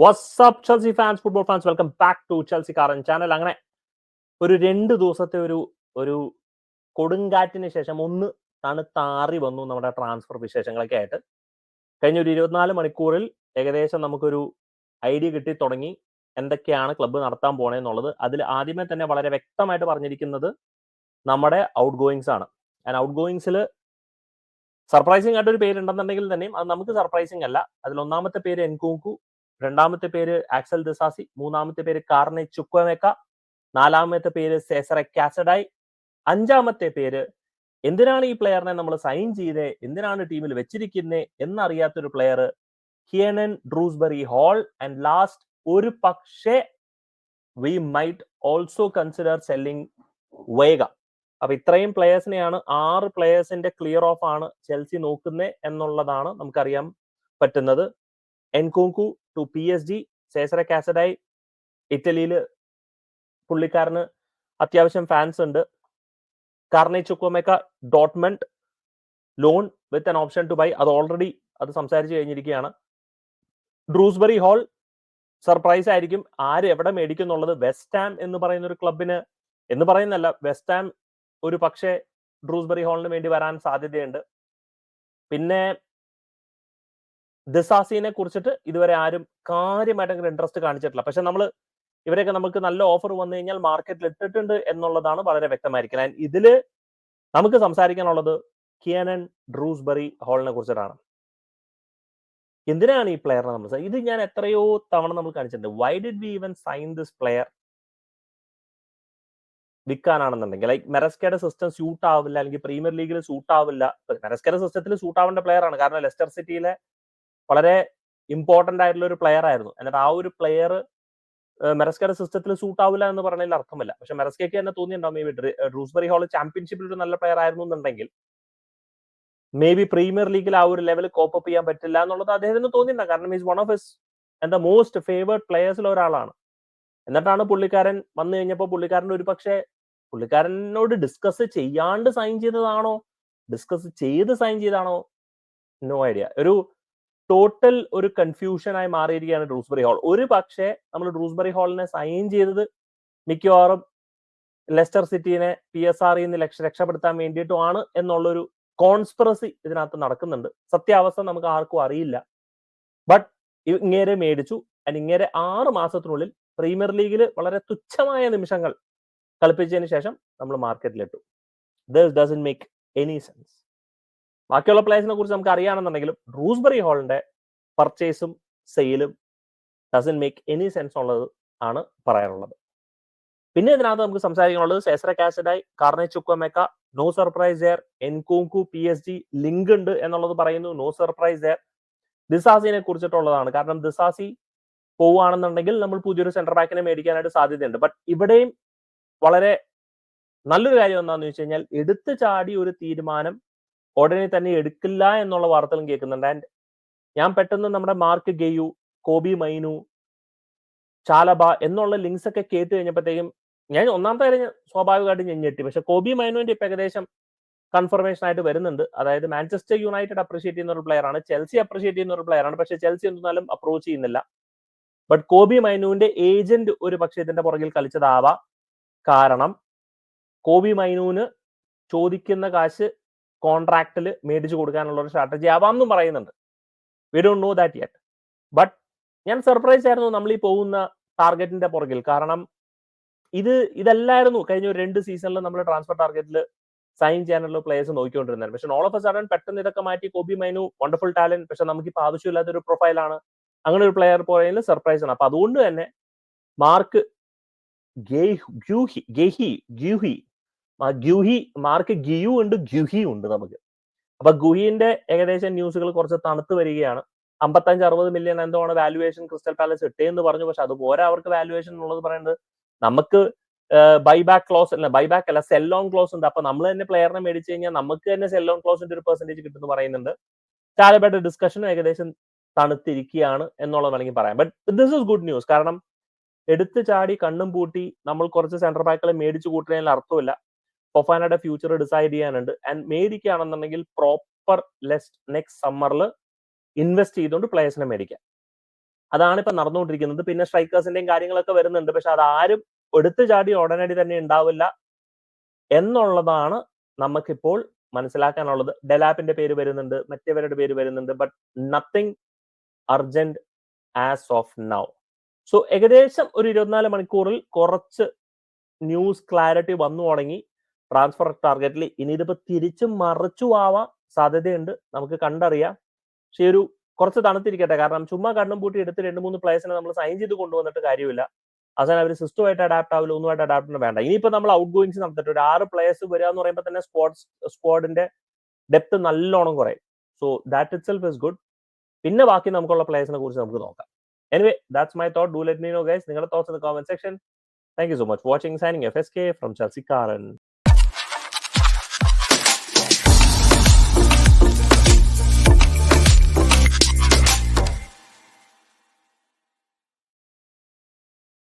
WhatsApp Chelsea fans football fans welcome back to Chelsea കാറൻ channel അങ്ങനെ ഒരു രണ്ട് ദിവസത്തെ ഒരു ഒരു കൊടുങ്കാറ്റിന് ശേഷം ഒന്ന് തണുത്താറി വന്നു നമ്മുടെ ട്രാൻസ്ഫർ വിശേഷങ്ങളൊക്കെ ആയിട്ട്. കഴിഞ്ഞ ഒരു ഇരുപത്തിനാല് മണിക്കൂറിൽ ഏകദേശം നമുക്കൊരു ഐഡിയ കിട്ടി തുടങ്ങി. എന്തൊക്കെയാണ് ക്ലബ്ബ് നടത്താൻ പോണേന്നുള്ളത് അതിൽ ആദ്യമേ തന്നെ വളരെ വ്യക്തമായിട്ട് പറഞ്ഞിരിക്കുന്നത് നമ്മുടെ ഔട്ട് ഗോയിങ്സ് ആണ്. ആൻഡ് ഔട്ട് ഗോയിങ്സിൽ സർപ്രൈസിംഗ് ആയിട്ട് ഒരു പേരുണ്ടെന്നുണ്ടെങ്കിൽ തന്നെയും അത് നമുക്ക് സർപ്രൈസിംഗ് അല്ല. അതിൽ ഒന്നാമത്തെ പേര് എൻകൂങ്കു രണ്ടാമത്തെ പേര് ആക്സൽ ദസാസി മൂന്നാമത്തെ പേര് കാർണെ ചുക്വമേക്ക നാലാമത്തെ പേര് സേസറെ കാസഡായി. അഞ്ചാമത്തെ പേര് എന്തിനാണ് ഈ പ്ലെയറിനെ നമ്മൾ സൈൻ ചെയ്തേ? എന്തിനാണ് ടീമിൽ വെച്ചിരിക്കുന്നത് എന്നറിയാത്തൊരു പ്ലെയർ ഹിയനൻ ഡ്രൂസ്ബറി ഹോൾ ആൻഡ് ലാസ്റ്റ് ഒരു പക്ഷേ we might also consider selling Veiga അപ്പൊ ഇത്രയും പ്ലെയേഴ്സിനെയാണ് ആറ് പ്ലെയേഴ്സിന്റെ ക്ലിയർ ഓഫ് ആണ് ചെൽസി നോക്കുന്നത് എന്നുള്ളതാണ് നമുക്കറിയാൻ പറ്റുന്നത്. Nkunku to P S G Cesare Casadei ഇറ്റലിയിൽ പുള്ളിക്കാരന് അത്യാവശ്യം ഫാൻസ് ഉണ്ട്. Carney Chukwuemeka ഡോട്ട്മെന്റ് loan with an option to buy അത് ഓൾറെഡി അത് സംസാരിച്ചു കഴിഞ്ഞിരിക്കുകയാണ്. ഡ്രൂസ്ബറി ഹോൾ സർപ്രൈസ് ആയിരിക്കും. ആര് എവിടെ മേടിക്കും എന്നുള്ളത് വെസ്റ്റ് എന്ന് പറയുന്ന ഒരു ക്ലബിന് എന്ന് പറയുന്നല്ല വെസ്റ്റാം ഒരു പക്ഷേ ഡ്രൂസ്ബറി ഹോളിന് വേണ്ടി വരാൻ സാധ്യതയുണ്ട്. പിന്നെ ദിസാസിനെ കുറിച്ചിട്ട് ഇതുവരെ ആരും കാര്യമായിട്ട് ഇൻട്രസ്റ്റ് കാണിച്ചിട്ടില്ല. പക്ഷെ നമ്മൾ ഇവരെയൊക്കെ നമുക്ക് നല്ല ഓഫർ വന്നു കഴിഞ്ഞാൽ മാർക്കറ്റിൽ ഇട്ടിട്ടുണ്ട് എന്നുള്ളതാണ് വളരെ വ്യക്തമായിരിക്കുന്നത്. ഇതിൽ നമുക്ക് സംസാരിക്കാനുള്ളത് കിയനൻ ഡ്രൂസ്ബറി ഹോളിനെ കുറിച്ചിട്ടാണ്. എന്തിനാണ് ഈ പ്ലെയറിനെ നമ്മൾ ഇത് ഞാൻ എത്രയോ തവണ നമ്മൾ കാണിച്ചിട്ടുണ്ട്. Why did we even sign this player വിൽക്കാനാണെന്നുണ്ടെങ്കിൽ. Like മെറസ്കയുടെ സിസ്റ്റം സ്യൂട്ട് ആവില്ല അല്ലെങ്കിൽ പ്രീമിയർ ലീഗിൽ സൂട്ട് ആവില്ല. മെറസ്കയുടെ സിസ്റ്റത്തിൽ സൂട്ട് ആവേണ്ട പ്ലെയർ ആണ്. കാരണം ലെസ്റ്റർ സിറ്റിയിലെ വളരെ ഇമ്പോർട്ടന്റ് ആയിട്ടുള്ള ഒരു പ്ലെയർ ആയിരുന്നു. എന്നിട്ട് ആ ഒരു പ്ലെയർ മെറസ്കയുടെ സിസ്റ്റത്തിൽ സൂട്ട് ആവില്ല എന്ന് പറഞ്ഞതിൽ അർത്ഥമില്ല. പക്ഷെ മെറസ്കയ്ക്ക് തന്നെ തോന്നിയിട്ടുണ്ടാവും മേ ബി ഡ്രൂസ്ബറി ഹോൾ ചാമ്പ്യൻഷിപ്പിൽ ഒരു നല്ല പ്ലെയർ ആയിരുന്നു എന്നുണ്ടെങ്കിൽ മേ ബി പ്രീമിയർ ലീഗിൽ ആ ഒരു ലെവൽ കോപ്പ് അപ്പ് ചെയ്യാൻ പറ്റില്ല എന്നുള്ളത് അദ്ദേഹത്തിന് തോന്നിയിട്ടുണ്ടാവും. കാരണം ഈസ് വൺ ഓഫ് ഹിസ് എന്താ മോസ്റ്റ് ഫേവേർഡ് പ്ലെയേഴ്സിൽ ഒരാളാണ്. എന്നിട്ടാണ് പുള്ളിക്കാരൻ വന്നു കഴിഞ്ഞപ്പോൾ പുള്ളിക്കാരന്റെ ഒരു പക്ഷേ പുള്ളിക്കാരനോട് ഡിസ്കസ് ചെയ്യാണ്ട് സൈൻ ചെയ്തതാണോ? ഡിസ്കസ് ചെയ്ത് സൈൻ ചെയ്താണോ? നോ ഐഡിയ ഒരു ടോട്ടൽ ഒരു കൺഫ്യൂഷൻ ആയി മാറിയിരിക്കുകയാണ് ഡ്രൂസ്ബറി ഹോൾ ഒരു പക്ഷേ നമ്മൾ ഡ്രൂസ്ബറി ഹാളിനെ സൈൻ ചെയ്തത് മിക്കവാറും ലെസ്റ്റർ സിറ്റിനെ പി എസ് ആറിൽ നിന്ന് ലക്ഷ രക്ഷപ്പെടുത്താൻ വേണ്ടിയിട്ടുമാണ് എന്നുള്ളൊരു കോൺസ്പിറസി ഇതിനകത്ത് നടക്കുന്നുണ്ട്. സത്യാവസ്ഥ നമുക്ക് ആർക്കും അറിയില്ല. ബട്ട് ഇങ്ങേരെ മേടിച്ചു. അതിന് ഇങ്ങേരെ ആറ് മാസത്തിനുള്ളിൽ പ്രീമിയർ ലീഗിൽ വളരെ തുച്ഛമായ നിമിഷങ്ങൾ കളിപ്പിച്ചതിന് ശേഷം നമ്മൾ മാർക്കറ്റിലിട്ടു this doesn't make any sense ബാക്കിയുള്ള പ്ലേയേഴ്സിനെ കുറിച്ച് നമുക്ക് അറിയാണെന്നുണ്ടെങ്കിലും റൂസ്ബറി ഹോളിന്റെ പർച്ചേസും സെയിലും ഡസൻ മേക്ക് എനി സെൻസ് ഉള്ളത് ആണ് പറയാനുള്ളത്. പിന്നെ ഇതിനകത്ത് നമുക്ക് സംസാരിക്കാനുള്ളത് Cesare Casadei Carney Chukwuemeka no surprise there Nkunku P S G link ഉണ്ട് എന്നുള്ളത് പറയുന്നു നോ സർപ്രൈസ് എയർ ദിസാസിനെ കുറിച്ചിട്ടുള്ളതാണ്. കാരണം ദിസാസി പോവുകയാണെന്നുണ്ടെങ്കിൽ നമ്മൾ പുതിയൊരു സെന്റർ ബാക്കിനെ മേടിക്കാനായിട്ട് സാധ്യതയുണ്ട്. ബട്ട് ഇവിടെയും വളരെ നല്ലൊരു കാര്യം എന്താണെന്ന് വെച്ച് കഴിഞ്ഞാൽ എടുത്തു ചാടി ഒരു തീരുമാനം ഉടനെ തന്നെ എടുക്കില്ല എന്നുള്ള വാർത്തകളും കേൾക്കുന്നുണ്ട്. ആൻഡ് ഞാൻ പെട്ടെന്ന് നമ്മുടെ മാർക്ക് ഗെയു കോബി മൈനു ചാലബ എന്നുള്ള ലിങ്ക്സ് ഒക്കെ കേട്ട് കഴിഞ്ഞപ്പോഴത്തേക്കും ഞാൻ ഒന്നാമത്തെ കാര്യം സ്വാഭാവികമായിട്ട് ഞാൻ ഞെട്ടി. പക്ഷെ കോബി മൈനുവിന്റെ ഇപ്പൊ ഏകദേശം കൺഫർമേഷൻ ആയിട്ട് വരുന്നുണ്ട്. അതായത് മാഞ്ചസ്റ്റർ യുണൈറ്റഡ് അപ്രീഷിയേറ്റ് ചെയ്യുന്ന ഒരു പ്ലെയർ ആണ്. ചെൽസി അപ്രീഷിയേറ്റ് ചെയ്യുന്ന ഒരു പ്ലെയർ ആണ്. പക്ഷെ ചെൽസി എന്തെന്നാലും അപ്രോച്ച് ചെയ്യുന്നില്ല. ബട്ട് കോബി മൈനുവിന്റെ ഏജന്റ് ഒരു പക്ഷേ ഇതിന്റെ പുറകിൽ കളിച്ചതാവാം കാരണം കോബി മൈനുവിന് ചോദിക്കുന്ന കാശ് കോൺട്രാക്റ്റിൽ മേടിച്ചു കൊടുക്കാനുള്ള ഒരു സ്ട്രാറ്റജി ആവാം എന്നും പറയുന്നുണ്ട്. We don't know that yet but ഞാൻ സർപ്രൈസ് ആയിരുന്നു നമ്മൾ ഈ പോകുന്ന ടാർഗറ്റിന്റെ പുറകിൽ. കാരണം ഇത് ഇതല്ലായിരുന്നു കഴിഞ്ഞ ഒരു രണ്ട് സീസണിൽ നമ്മൾ ട്രാൻസ്ഫർ ടാർഗറ്റിൽ സൈൻ ചെയ്യാനുള്ള പ്ലേയേഴ്സ് നോക്കിക്കൊണ്ടിരുന്നത്. പക്ഷെ ഓൾ ഓഫ് എ സഡൻ പെട്ടെന്ന് ഇതൊക്കെ മാറ്റി കോബി മൈനു വണ്ടർഫുൾ ടാലന്റ് പക്ഷെ നമുക്കിപ്പോൾ ആവശ്യമില്ലാത്ത ഒരു പ്രൊഫൈലാണ് അങ്ങനെ ഒരു പ്ലെയർ പോയതിൽ സർപ്രൈസ് ആണ്. അപ്പൊ അതുകൊണ്ട് തന്നെ Marc Guehi Guehi Guehi Guehi Marc Guehi ഉണ്ട് ഗ്യൂഹി ഉണ്ട് നമുക്ക്. അപ്പൊ ഗുഹിന്റെ ഏകദേശം ന്യൂസുകൾ കുറച്ച് തണുത്ത് വരികയാണ്. അമ്പത്തഞ്ച് അറുപത് മില്യൺ എന്തോ ആണ് വാല്യുവേഷൻ ക്രിസ്റ്റൽ പാലസ് ഇട്ടേന്ന് പറഞ്ഞു. പക്ഷെ അത് പോരാ അവർക്ക് വാല്യുവേഷൻ ഉള്ളത് പറയുന്നത്. നമുക്ക് ബൈബാക്ക് ക്ലോസ് അല്ല ബൈബാക്ക് അല്ല സെൽ സെല്ലോൺ ക്ലോസ് ഉണ്ട്. അപ്പൊ നമ്മൾ തന്നെ പ്ലെയറിനെ മേടിച്ചു കഴിഞ്ഞാൽ നമുക്ക് തന്നെ സെൽ സെല്ലോൺ ക്ലോസിന്റെ ഒരു പെർസെന്റേജ് കിട്ടുന്നു പറയുന്നുണ്ട്. ചാലബേട്ട ഡിസ്കഷൻ ഏകദേശം തണുത്തിരിക്കുകയാണ് എന്നുള്ളത് വേണമെങ്കിൽ പറയാം. But this is good news കാരണം എടുത്തു ചാടി കണ്ണും പൂട്ടി നമ്മൾ കുറച്ച് സെന്റർ ബാക്കുകളെ മേടിച്ചു കൂട്ടുന്നതിൽ അർത്ഥമില്ല. ഫൊഫാനയുടെ ഫ്യൂച്ചർ ഡിസൈഡ് ചെയ്യാനുണ്ട്. ആൻഡ് മേടിക്കുകയാണെന്നുണ്ടെങ്കിൽ പ്രോപ്പർ ലെസ്റ്റ് നെക്സ്റ്റ് സമ്മറിൽ ഇൻവെസ്റ്റ് ചെയ്തുകൊണ്ട് പ്ലേയേഴ്സിനെ മേടിക്കാം. അതാണ് ഇപ്പൊ നടന്നുകൊണ്ടിരിക്കുന്നത്. പിന്നെ സ്ട്രൈക്കേഴ്സിന്റെയും കാര്യങ്ങളൊക്കെ വരുന്നുണ്ട്. പക്ഷെ അത് ആരും എടുത്തു ചാടി ഉടനടി തന്നെ ഉണ്ടാവില്ല എന്നുള്ളതാണ് നമുക്കിപ്പോൾ മനസ്സിലാക്കാനുള്ളത്. ഡെലാപ്പിന്റെ പേര് വരുന്നുണ്ട്. മറ്റേവരുടെ പേര് വരുന്നുണ്ട്. But nothing urgent as of now so ഏകദേശം ഒരു ഇരുപത്തിനാല് മണിക്കൂറിൽ കുറച്ച് ന്യൂസ് ക്ലാരിറ്റി വന്നു തുടങ്ങി. ട്രാൻസ്ഫർ ടാർഗറ്റിൽ ഇനി ഇതിപ്പോ തിരിച്ചും മറിച്ചു ആവാൻ സാധ്യതയുണ്ട്. നമുക്ക് കണ്ടറിയാം. പക്ഷെ ഒരു കുറച്ച് തണുത്തിരിക്കട്ടെ. കാരണം ചുമ്മാ കണ്ണും പൂട്ടി എടുത്ത് രണ്ട് മൂന്ന് പ്ലേയേഴ്സിനെ നമ്മൾ സൈൻ ചെയ്ത് കൊണ്ടുവന്നിട്ട് കാര്യമില്ല. അവസാനം അവർ സിസ്റ്റമായിട്ട് അഡാപ്റ്റ് ആവില്ല ഒന്നുമായിട്ട് അഡാപ്റ്റ് വേണ്ട. ഇനിയിപ്പോ നമ്മൾ ഔട്ട് ഗോയിങ്സ് നടത്തിട്ട് ഒരു ആറ് പ്ലേയേഴ്സ് വരിക എന്ന് പറയുമ്പോൾ തന്നെ സ്ക്വാഡ് സ്ക്വാഡിന്റെ ഡെപ്ത് നല്ലോണം കുറയും. So that itself is good പിന്നെ ബാക്കി നമുക്കുള്ള പ്ലേയേഴ്സിനെ കുറിച്ച് നമുക്ക് നോക്കാം. Anyway that's my thought do let me know guys നിങ്ങളുടെ thoughts in the comment section thank you so much watching signing F S K from ചർസിക്കാരൻ